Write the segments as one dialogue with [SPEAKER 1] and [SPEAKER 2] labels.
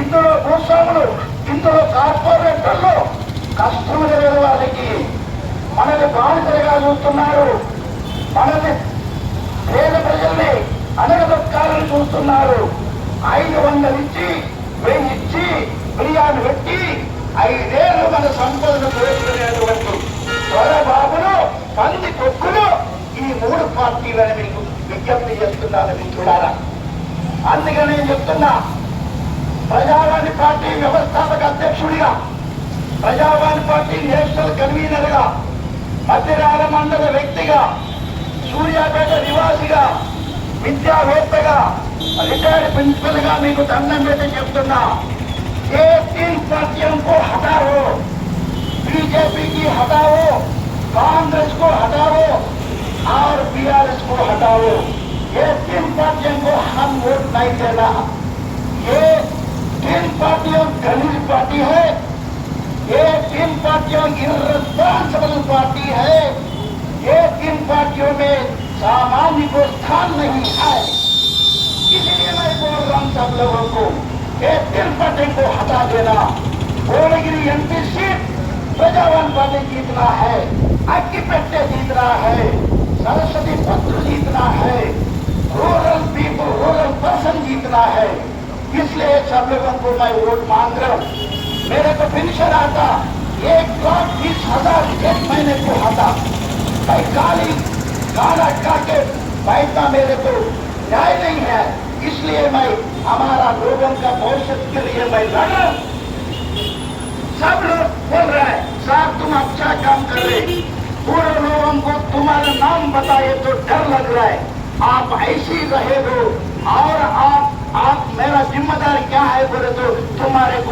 [SPEAKER 1] ఇందులో భూస్వాములు ఇందులో కార్పొరేటర్లు కష్టం జరిగిన వారికి మనల్ని బాధితులుగా చూస్తున్నారు. మనల్ని పేద ప్రజల్ని అనగదొక్కాలని చూస్తున్నారు. ఐదు వందలు ఇచ్చి వెయ్యి ఇచ్చి బిర్యానీ పెట్టి ఐదేళ్ళు మన సంపదను దోచుకునేటువంటి త్వరబాబులు పంది కొక్కులు ఈ మూడు పార్టీలను మీకు విజ్ఞప్తి చేస్తున్నాను చూడాలా అందుకనే నేను చెప్తున్నా ప్రజావాణి పార్టీ వ్యవస్థాపక అధ్యక్షుడిగా ప్రజావాణి పార్టీ నేషనల్ కన్వీనర్ గా మధ్యరాల మండల వ్యక్తిగా సూర్యాపేట నివాసిగా విద్యావేత్తగా రిటైర్డ్ ప్రిన్సిపల్ గా మీకు దండం పెట్టి చెప్తున్నా ఏ तीन पार्टियों को हटाओ बीजेपी की हटाओ कांग्रेस को हटाओ और बीआरएस को हटाओ ये तीन पार्टियों को हम वोट नहीं देना ये तीन पार्टियों गरीब पार्टी है, ये तीन पार्टियों इरेस्पॉन्सिबल पार्टी है, ये तीन पार्टियों में सामान्य को स्थान नहीं है। इसलिए मैं बोल रहा हूँ सब लोगों को, ये तीन पार्टी को हटा देना। भुवनगिरी एमपी सीट प्रजावान पार्टी जीतना है अक्कीपेट्टे जीतना है, सरस्वती पत्र जीतना है, रूरल पीपल, रूरल पर्सन जीतना है। इसलिए सब लोगों को मैं वोट मांग रहा हूँ मेरे को पेंशन आता। एक लाख बीस हज़ार एक महीने को आता। मैं काली काला काके बैठना मेरे को न्याय नहीं है। इसलिए मैं हमारा लोगों का भविष्य के लिए मैं लड़। सब लोग बोल रहे हैं, साहब, तुम अच्छा काम कर रहे पूरे लोगों को तुम्हारा नाम बताए तो डर लग रहा है। आप ऐसे रहे हो और आप आप मेरा जिम्मेदार क्या है बोले तो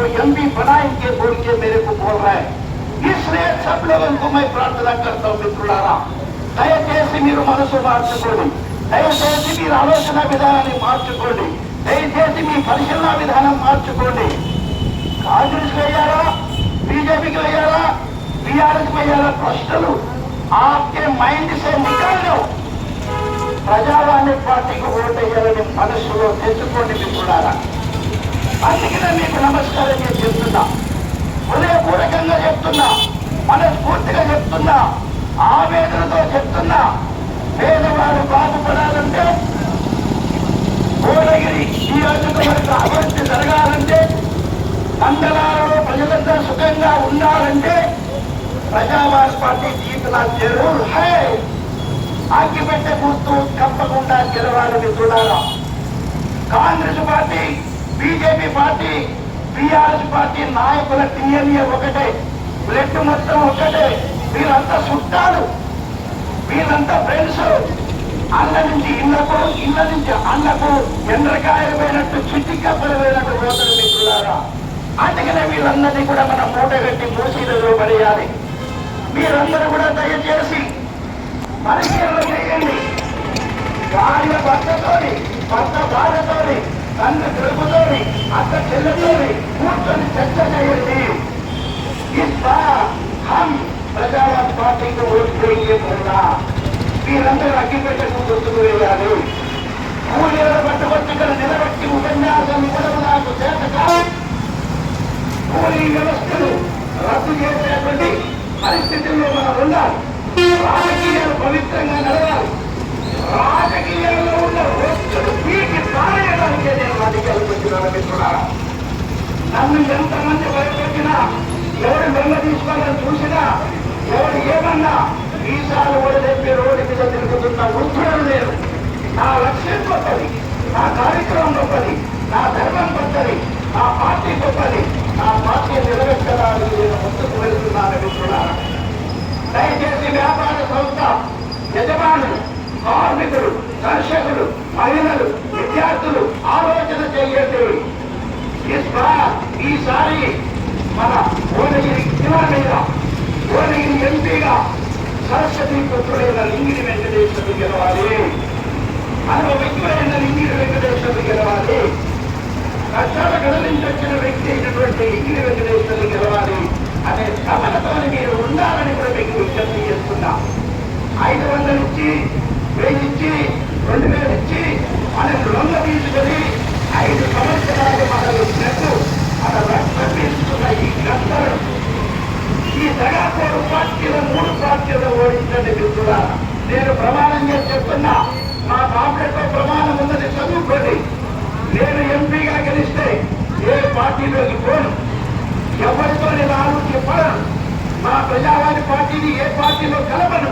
[SPEAKER 1] तुम्हारे को एमपी बनाएंगे बोल के मेरे को बोल रहा है इसलिए सब लोगों को मैं प्रार्थना करता हूँ మిత్రులారా దయచేసి మీరు మనసు మార్చుకోండి దయచేసి మీరు ఆలోచన విధానాన్ని మార్చుకోండి దయచేసి మీ పరిశీలన విధానం మార్చుకోండి కాంగ్రెస్ వేయాలా बीजेपी को వేయాలా बीआरएस को వేయాలా ప్రశ్నలు आपके మైండ్ से निकाल दो ప్రజావాణి పార్టీకి ఓటు వేయాలని మనసులో తెచ్చుకోండి మిత్రులారా అందుకనే మీకు నమస్కారం నేను చెప్తున్నా హృదయపూర్వకంగా చెప్తున్నా మనస్ఫూర్తిగా చెప్తున్నా ఆవేదనతో చెప్తున్నా పేదవాడు బాగుపడాలంటే భువనగిరి నియోజకవర్గ అభివృద్ధి జరగాలంటే మండలాలలో ప్రజలంతా సుఖంగా ఉండాలంటే ప్రజావాద పార్టీ జీతన జరూర్ హై అగ్గిపెట్టె గుర్తు తప్పకుండా గెలవాలని చూడాలా Congress party BJP party BRS party నాయకుల టీఎంఏ ఒకటే బ్లడ్ మొత్తం ఒకటే వీళ్ళంతా చుట్టాలు వీళ్ళంతా ఫ్రెండ్స్ అన్న నుంచి ఇళ్ళకు ఇళ్ళ నుంచి అన్నకు ఎండ్రకాయలు పోయినట్టు చిట్టి కప్పలు పోయినట్టు పోతారు మిత్రులారా. అందుకనే వీళ్ళందరినీ కూడా మనం మూట కట్టి మూసీలలో పడేయాలి. మీరందరూ కూడా దయచేసి పరిశీలన చేయండి. భార్య భర్తతోని భర్త భార్యతోని తన తెలుపుతోని అత్త చెల్లెతోని కూర్చొని చర్చ చేయండి. ఇస్తా పార్టీకి ఓడిపోయింది కూడా మీరందరూ అగ్గిపెట్టకు గుర్తుకు వెళ్ళారు కూలీల పట్టుకొచ్చి నిలబెట్టి ఉపన్యాసం ఇవ్వడం నాకు చేత కూలీ వ్యవస్థను రద్దు చేసేటువంటి పరిస్థితుల్లో మనం ఉండాలి. రాజకీయాలు పవిత్రంగా నడవాలి. రాజకీయాలు పారేయడానికే నేను రాజకీయాలు నన్ను ఎంతమంది భయపెట్టినా ఎవరు వెన్న తీసుకోవాలని చూసినా ఎవరు ఏమన్నా వీసాలు వదిలేపి రోడ్డు మీద తిరుగుతున్న వృద్ధులు నేను నా లక్ష్యం గొప్పది నా కార్యక్రమం గొప్పది నా ధర్మం గొప్పది నా పార్టీ గొప్పది నా పార్టీ నిలబెట్టడానికి నేను ముందుకు వెళ్తున్నాను మిత్రులారా దయచేసి వ్యాపార సంస్థ యజమానులు కార్మికులు కర్షకులు మహిళలు విద్యార్థులు ఆలోచన చేయటం ఈసారి మన భువనగిరి జిల్లా మీద భువనగిరి ఎంపీగా సరస్వతి పుత్రుడైన లింగిని వెంకటేశ్వరుడు గెలవాలి. అనుభవించిన లింగిని వెంకటేశ్వరుడు గెలవాలి. కష్టాలు గడలించొచ్చిన వ్యక్తి అయినటువంటి ఇంగిని వెంకటేశ్వరుడు గెలవాలి అనే సమలతో మీరు ఉండాలని కూడా మీకు విజ్ఞప్తి చేస్తున్నా. ఐదు వందలు ఇచ్చి వేయించి రెండు వేలు ఇచ్చి వాళ్ళకి లొంగ ఐదు సంవత్సరాలు మనకు నెట్టు మన రక్షిస్తున్న ఈ గ్రంథాలు ఈ మూడు పార్టీలు ఓడించండి కూడా నేను ప్రమాణంగా చెప్తున్నా మా కాంప్లెక్స్లో ప్రమాణం ఉందని చదువుకోండి నేను ఎంపీగా గెలిస్తే ఏ పార్టీలోకి పోను ఎవరితో నేను ఆలోచించ మా ప్రజావాణి పార్టీని ఏ పార్టీలో కలపను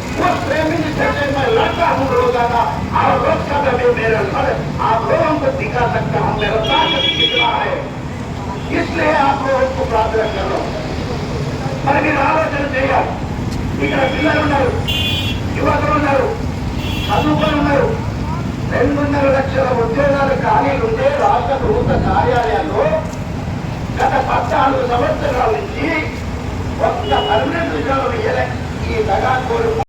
[SPEAKER 1] उस प्राइम मिनिस्टर से मैं लड़ता हूँ रोजाना और लोकसभा में मेरा लड़ आप लोगों को दिखा सकता हूँ मेरा ताकत कितना है इसलिए आप लोगों को प्रार्थना कर रहा हूँ మరి మీరు ఆలోచన చేయాలి ఇక్కడ పిల్లలు ఉన్నారు యువకులు ఉన్నారు చదువుకొని ఉన్నారు రెండున్నర లక్షల ఉద్యోగాలు ఖాళీలు ఉంటే రాష్ట్ర ప్రభుత్వ కార్యాలయాల్లో గత పద్నాలుగు సంవత్సరాల నుంచి ఒక్క పర్మనెంట్ ఉద్యోగం ఇయ్యలే ఈ దగాకోరు